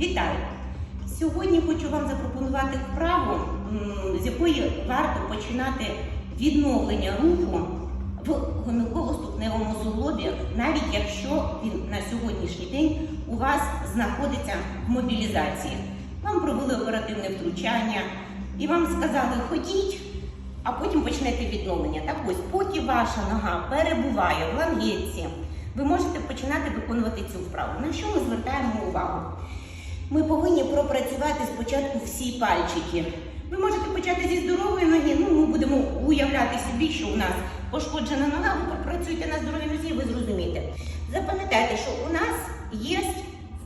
Вітаю! Сьогодні хочу вам запропонувати вправу, з якої варто починати відновлення руху в гомілково-ступневому навіть якщо він на сьогоднішній день у вас знаходиться в мобілізації. Вам провели оперативне втручання і вам сказали ходіть, а потім почнете відновлення. Так ось, поки ваша нога перебуває в лангетці, ви можете починати виконувати цю вправу. На що ми звертаємо увагу? Ми повинні пропрацювати спочатку всі пальчики. Ви можете почати зі здорової ноги. Ну, ми будемо уявляти собі, що у нас пошкоджена нога. Ви пропрацюєте на здоровій нозі, ви зрозумієте. Запам'ятайте, що у нас є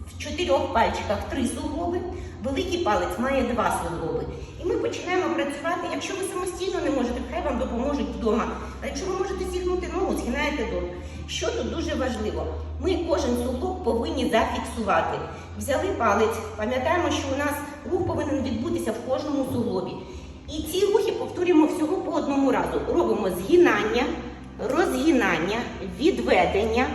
в чотирьох пальчиках три суглоби, великий палець має два суглоби. І ми починаємо працювати. Якщо ви самостійно не можете, хай вам допоможуть вдома. А якщо ви можете зігнути ногу, згинаєте долу. Що тут дуже важливо? Ми кожен суглоб повинні зафіксувати. Взяли палець, пам'ятаємо, що у нас рух повинен відбутися в кожному суглобі. І ці рухи повторюємо всього по одному разу. Робимо згинання, розгинання, відведення,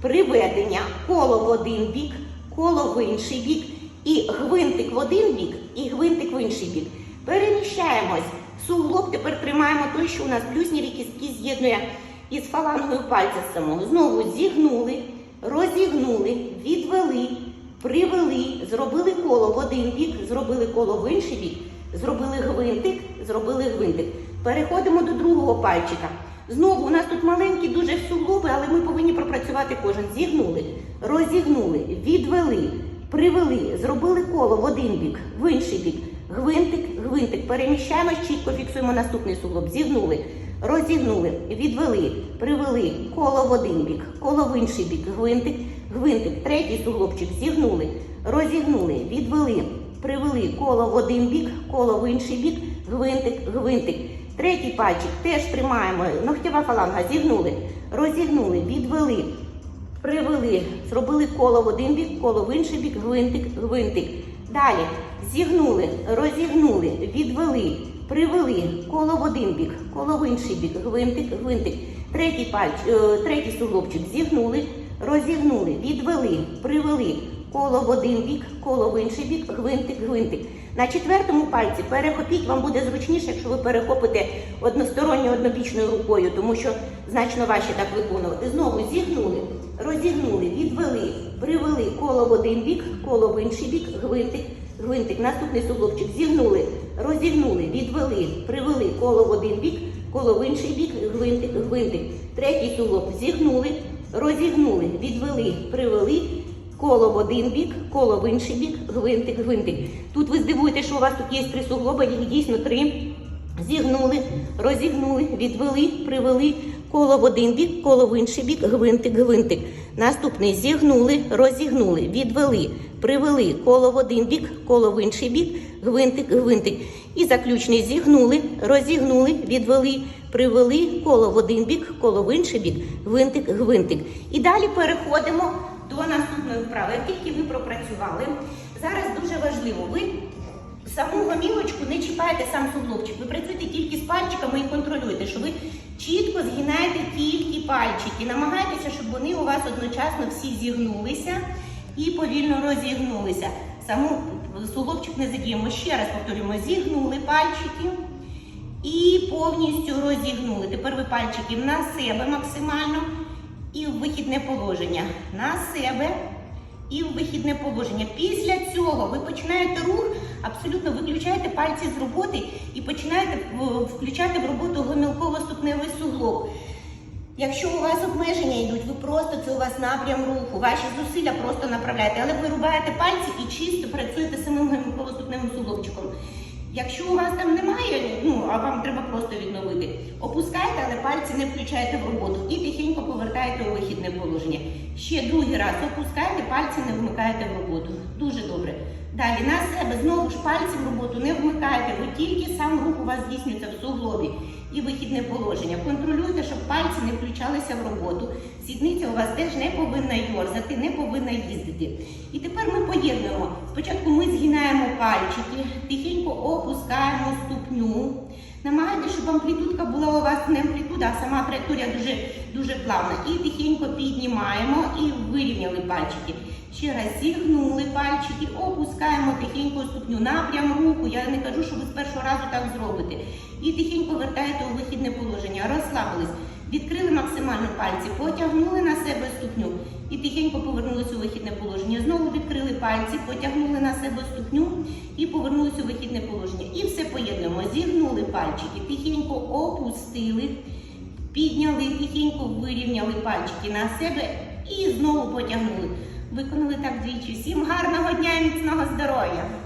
приведення, коло в один бік, коло в інший бік, і гвинтик в один бік, і гвинтик в інший бік. Переміщаємось. Суглоб тепер тримаємо той, що у нас плюсні кістки з'єднує із фалангою пальця самого. Знову зігнули, розігнули, відвели, привели, зробили коло в один бік, зробили коло в інший бік, зробили гвинтик, зробили гвинтик. Переходимо до другого пальчика. Знову у нас тут маленькі дуже суглоби, але ми повинні пропрацювати кожен. Зігнули, розігнули, відвели, привели, зробили коло в один бік, в інший бік. Гвинтик, гвинтик. Переміщаємось, чітко фіксуємо наступний суглоб. Зігнули, розігнули, відвели, привели, коло в один бік, коло в інший бік, гвинтик, гвинтик. Третій суглобчик зігнули, розігнули, відвели, привели, коло в один бік, коло в інший бік, гвинтик, гвинтик. Третій пальчик теж тримаємо. Ногтєва фаланга зігнули, розігнули, відвели, привели, зробили коло в один бік, коло в інший бік, гвинтик, гвинтик. Далі зігнули, розігнули, відвели, привели, коло в один бік, коло в інший бік, гвинтик, гвинтик. Третій пальч, е, третій суглобчик зігнули, розігнули, відвели, привели, коло в один бік, коло в інший бік, гвинтик, гвинтик. На четвертому пальці перехопіть, вам буде зручніше, якщо ви перехопите односторонньо однобічною рукою, тому що значно важче так виконувати. Знову зігнули, розігнули, відвели, привели коло в один бік, коло в інший бік, гвинтик, гвинтик. Наступний суглобчик зігнули, розігнули, відвели, привели коло в один бік, коло в інший бік, гвинтик, гвинтик. Третій суглоб зігнули, розігнули, відвели, привели. Коло в один бік, коло в інший бік, гвинтик, гвинтик. Тут ви здивуєте, що у вас тут є три суглоба, їх дійсно три. Зігнули, розігнули, відвели, привели, коло в один бік, коло в інший бік, гвинтик, гвинтик. Наступний зігнули, розігнули, відвели, привели, коло в один бік, коло в інший бік, гвинтик, гвинтик. І заключний зігнули, розігнули, відвели, привели, коло в один бік, коло в інший бік, гвинтик, гвинтик. І далі переходимо до наступної вправи. Як тільки ви пропрацювали, зараз дуже важливо, ви саму гомілочку не чіпаєте сам суглобчик. Ви працюєте тільки з пальчиками і контролюєте, що ви чітко згинаєте тільки пальчики. Намагайтеся, щоб вони у вас одночасно всі зігнулися і повільно розігнулися. Саму суглобчик не задіємо. Ще раз повторюємо, зігнули пальчики. І повністю розігнули. Тепер ви пальчики на себе максимально і в вихідне положення. На себе і в вихідне положення. Після цього ви починаєте рух, абсолютно виключаєте пальці з роботи і починаєте включати в роботу гомілково-ступневий суглоб. Якщо у вас обмеження йдуть, ви просто це у вас напрям руху, ваші зусилля просто направляєте, але ви рубаєте пальці і чисто працюєте самим гомілково-ступневим суглобчиком. Якщо у вас там немає, ну а вам треба просто відновити, опускайте, але пальці не включайте в роботу і тихенько повертаєте у вихідне положення. Ще другий раз опускайте, пальці не вмикаєте в роботу. Дуже добре. Далі на себе знову ж пальці в роботу не вмикаєте, бо тільки сам рух у вас здійснюється в суглобі і вихідне положення. Контролюйте, щоб пальці не включалися в роботу. Сідниця у вас теж не повинна йорзати, не повинна їздити. І тепер ми поєднуємо. Спочатку ми згинаємо пальчики, тихенько опускаємо ступню. Намагайтеся, щоб амплітудка була у вас не амплітуда, а сама траєкторія дуже, дуже плавна. І тихенько піднімаємо і вирівняли пальчики. Ще раз зігнули пальчики, опускаємо тихенько ступню, напрям руку. Я не кажу, що ви з першого разу так зробите. І тихенько вертаєте у вихідне положення, розслабились. Відкрили максимально пальці, потягнули на себе ступню і тихенько повернулися у вихідне положення. Знову відкрили пальці, потягнули на себе ступню і повернулися у вихідне положення. І все поєднуємо. Зігнули пальчики, тихенько опустили, підняли, тихенько вирівняли пальчики на себе і знову потягнули. Виконали так двічі. Всім гарного дня і міцного здоров'я!